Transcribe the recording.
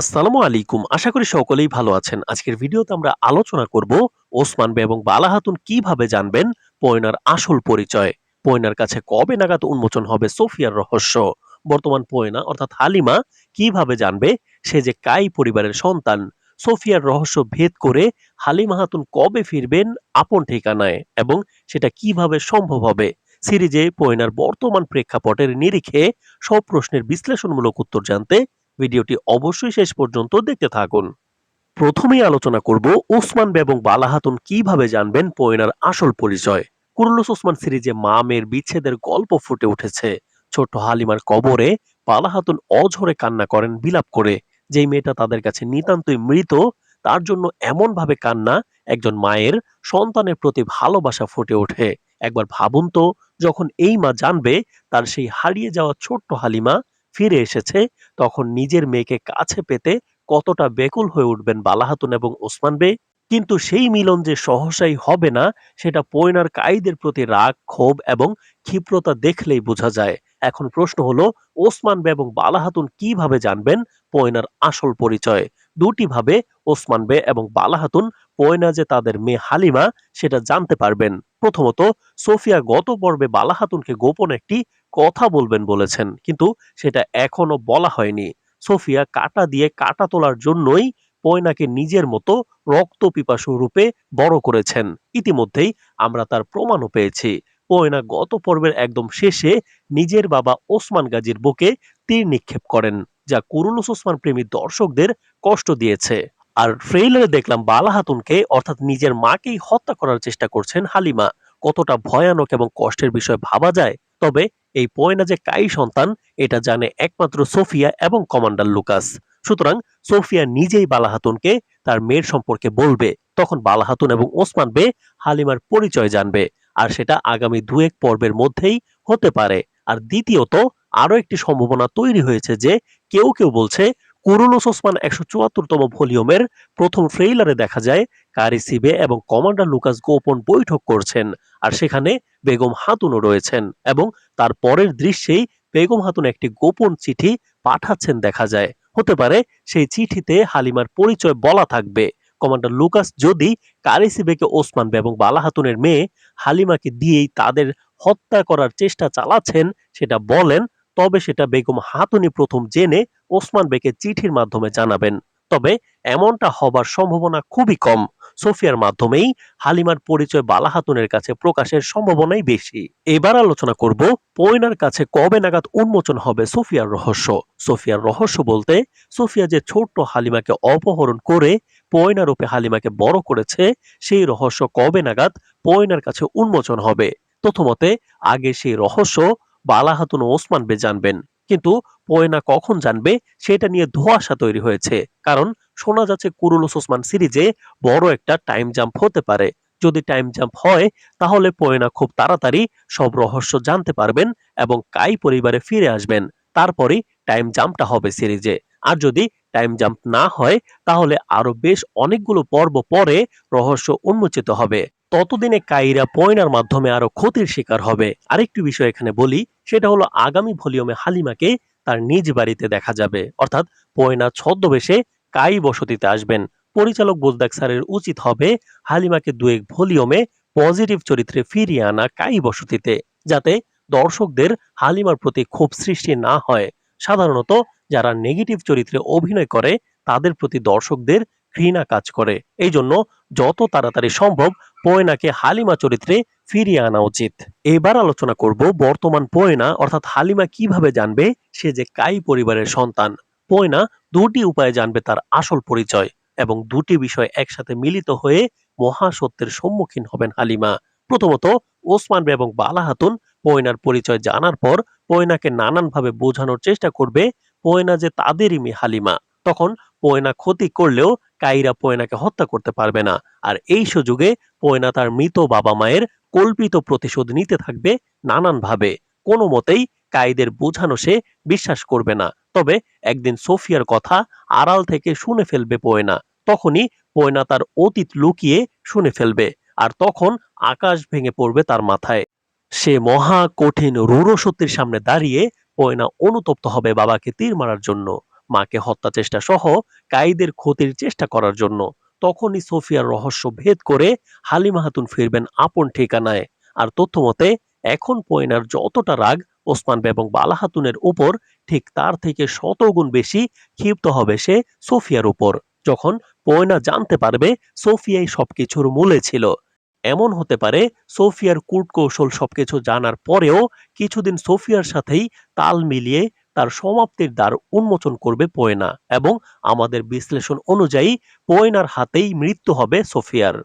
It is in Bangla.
আসসালামু আলাইকুম। আশা করি সকলেই ভালো আছেন। আজকের ভিডিওতে আমরা আলোচনা করব ওসমান বে এবং বালা হাতুন কীভাবে জানবেন পয়নার আসল পরিচয়। পয়নার কাছে কবে নাগাদ উন্মোচন হবে সোফিয়ার রহস্য। বর্তমান পয়না, অর্থাৎ হালিমা, কীভাবে জানবে সে যে কাই পরিবারের সন্তান? সোফিয়ার রহস্য ভেদ করে হালিমা হাতুন কবে ফিরবেন আপন ঠিকানায় এবং সেটা কীভাবে সম্ভব হবে? সিরিজে পয়নার বর্তমান প্রেক্ষাপটের নিরিখে সব প্রশ্নের বিশ্লেষণমূলক উত্তর জানতে ভিডিওটি অবশ্যই শেষ পর্যন্ত দেখতে থাকুন। প্রথমেই আলোচনা করব ওসমান বে এবং বালা কীভাবে জানবেন পয়নার আসল পরিচয়। কুরুলুস ওসমান সিরিজে মা মেয়ের বিচ্ছেদের গল্প ফুটে উঠেছে। ছোট্ট হালিমার কবরে বালা হাতুন অঝরে কান্না করেন বিলাপ করে। যেই মেয়েটা তাদের কাছে নিতান্তই মৃত, তার জন্য এমন ভাবে কান্না একজন মায়ের সন্তানের প্রতি ভালোবাসা ফুটে ওঠে। একবার ভাবুন তো, যখন এই মা জানবে, তার সেই হারিয়ে যাওয়া ছোট্ট হালিমা ফিরে এসেছে তখন নিজের মেয়েকে কাছে পেতে কতটা বেকুল হয়ে উঠবেন বালাহাতুন এবং ওসমান বে কিন্তু সেই মিলন যে সহসাই হবে না, সেটা পয়নার কাইদের প্রতি রাগ, ক্ষোভ এবং ক্ষিপ্রতা দেখলেই বোঝা যায়। এখন প্রশ্ন হলো, ওসমান বে এবং বালাহাতুন কীভাবে জানবেন পয়নার আসল পরিচয়? দুটি ভাবে ওসমান বে এবং বালাহাতুন পয়না যে তাদের মেয়ে হালিমা, সেটা জানতে পারবেন। প্রথমত, সোফিয়া গত পর্বে বালাহাতুনকে গোপন একটি কথা বলবেন বলেছেন, কিন্তু সেটা এখনও বলা হয়নি। সোফিয়া কাটা দিয়ে কাটা তোলার জন্যই পয়নাকে নিজের মতো রক্ত পিপাসু রূপে বড় করেছেন। ইতিমধ্যেই আমরা তার প্রমাণও পেয়েছি। পয়না গত পর্বের একদম শেষে নিজের বাবা ওসমান গাজীর বুকে তীর নিক্ষেপ করেন, যা কুরুলুস ওসমান প্রেমী দর্শকদের কষ্ট দিয়েছে। আর ট্রেইলারে দেখলাম বালা হাতুনকে অর্থাৎ নিজের মাকেই হত্যা করার চেষ্টা করছেন হালিমা। কতটা ভয়ানক এবং কষ্টের বিষয় ভাবা যায়, তবে এই পয়না যে কাই সন্তান, এটা জানে একমাত্র সোফিয়া এবং কমান্ডার লুকাস। সুতরাং সোফিয়া নিজেই বালাহাতুনকে তার মেয়ের সম্পর্কে বলবে। তখন বালাহাতুন এবং ওসমান বে হালিমার পরিচয় জানবে, আর সেটা আগামী দু এক পর্বের মধ্যেই হতে পারে। আর দ্বিতীয়ত আরও একটি সম্ভাবনা তৈরি হয়েছে যে কেউ কেউ বলছে কুরুলুস ওসমান একশো চুয়াত্তরতম ভলিউমের প্রথম ট্রেইলারে দেখা যায় কারিসিবে এবং কমান্ডার লুকাস গোপন বৈঠক করছেন, আর সেখানে বেগম হাতুনও রয়েছেন এবং তার পরের দৃশ্যেই বেগম হাতুন একটি গোপন চিঠি পাঠাচ্ছেন দেখা যায়। হতে পারে সেই চিঠিতে হালিমার পরিচয় বলা থাকবে। কমান্ডার লুকাস যদি কারিসিবেকে ওসমান এবং বালা হাতুনের মেয়ে হালিমাকে দিয়েই তাদের হত্যা করার চেষ্টা চালাচ্ছেন, সেটা বলেন তবে সেটা বেগম হাতুনি প্রথম জেনে ওসমান বেকে চিঠির মাধ্যমে জানাবেন। তবে এমনটা হবার সম্ভাবনা খুবই কম। সোফিয়ার মাধ্যমেই হালিমার পরিচয় বালা হাতুনের কাছে প্রকাশের সম্ভাবনাই বেশি। এবার আলোচনা করব পয়নার কাছে কবে নাগাদ উন্মোচন হবে সোফিয়ার রহস্য। সোফিয়ার রহস্য বলতে, সোফিয়া যে ছোট্ট হালিমাকে অপহরণ করে পয়না রূপে হালিমাকে বড় করেছে, সেই রহস্য কবে নাগাদ পয়নার কাছে উন্মোচন হবে। প্রথমতে, আগে সেই রহস্য বালা হাতুন ওসমান বে জানবেন। কিন্তু পয়না কখন জানবে সেটা নিয়ে ধোঁয়াশা তৈরি হয়েছে। কারণ শোনা যাচ্ছে কুরুলুস ওসমান সিরিজে বড় একটা টাইম জাম্প হতে পারে। যদি টাইম জাম্প হয়, তাহলে পয়না খুব তাড়াতাড়ি সব রহস্য জানতে পারবেন এবং কাই পরিবারে ফিরে আসবেন। তারপরেই টাইম জাম্পটা হবে সিরিজে। আর যদি টাইম জাম্প না হয়, তাহলে আরও বেশ অনেকগুলো পর্ব পরে রহস্য উন্মোচিত হবে। ততদিনে কাইরা পয়নার মাধ্যমে আরও ক্ষতির শিকার হবে। আরেকটি বিষয় এখানে বলি, সেটা হলো আগামী ভলিউমে হালিমাকে তার নিজ বাড়িতে দেখা যাবে। অর্থাৎ পয়না ছদ্মবেশে কাই বসতিতে আসবেন। পরিচালক বোজদাক স্যারের উচিত হবে হালিমাকে দু এক ভলিউমে পজিটিভ চরিত্রে ফিরিয়ে আনা কাই বসতিতে, যাতে দর্শকদের হালিমার প্রতি ক্ষোভ সৃষ্টি না হয়। সাধারণত যারা নেগেটিভ চরিত্রে অভিনয় করে, তাদের প্রতি দর্শকদের ঘৃণা কাজ করে। এই জন্য যত তাড়াতাড়ি সম্ভব পয়নাকে হালিমা চরিত্রে ফিরিয়ে আনা উচিত। এবার আলোচনা করব বর্তমান পয়না, অর্থাৎ হালিমা কীভাবে জানবে সে যে কাই পরিবারের সন্তান। পয়না দুটি উপায়ে জানবে তার আসল পরিচয় এবং দুটি বিষয় একসাথে মিলিত হয়ে মহাসত্যের সম্মুখীন হবেন হালিমা। প্রথমত, ওসমান এবং বালা হাতুন পয়নার পরিচয় জানার পর পয়নাকে নানানভাবে বোঝানোর চেষ্টা করবে পয়না যে তাদেরই মেয়ে হালিমা। তখন পয়না ক্ষতি করলেও কাইরা পয়নাকে হত্যা করতে পারবে না। আর এই সুযোগে পয়না তার মৃত বাবা মায়ের কল্পিত প্রতিশোধ নিতে থাকবে নানানভাবে। কোনো মতেই কাইদের বোঝানো সে বিশ্বাস করবে না। তবে একদিন সোফিয়ার কথা আড়াল থেকে শুনে ফেলবে পয়না। তখনই পয়না তার অতীত লুকিয়ে শুনে ফেলবে। আর তখন আকাশ ভেঙে পড়বে তার মাথায়। সে মহা কঠিন সত্যের সামনে দাঁড়িয়ে পয়না অনুতপ্ত হবে বাবাকে তীর মারার জন্য। মাকে হত্যা চেষ্টা সহ কায়ীদের ক্ষতির চেষ্টা করার জন্য। তখনই সোফিয়ার রহস্য ভেদ করে হালিমা খাতুন ফিরবেন আপন ঠিকানায়। আর তথ্য মতে এখন পয়নার যতটা রাগ ওসমান এবং বালা খাতুনের উপর, ঠিক তার থেকে শতগুণ বেশি ক্ষিপ্ত হবে সে সোফিয়ার উপর। যখন পয়না জানতে পারবে, সোফিয়াই সবকিছুর মূলে ছিল। এমন হতে পারে, সোফিয়ার কূটকৌশল সবকিছু জানার পরেও কিছুদিন সোফিয়ার সাথেই তাল মিলিয়ে তার সমাপ্তির দ্বার উন্মোচন করবে পয়না এবং আমাদের বিশ্লেষণ অনুযায়ী পয়নার হাতেই মৃত্যু হবে সোফিয়ার।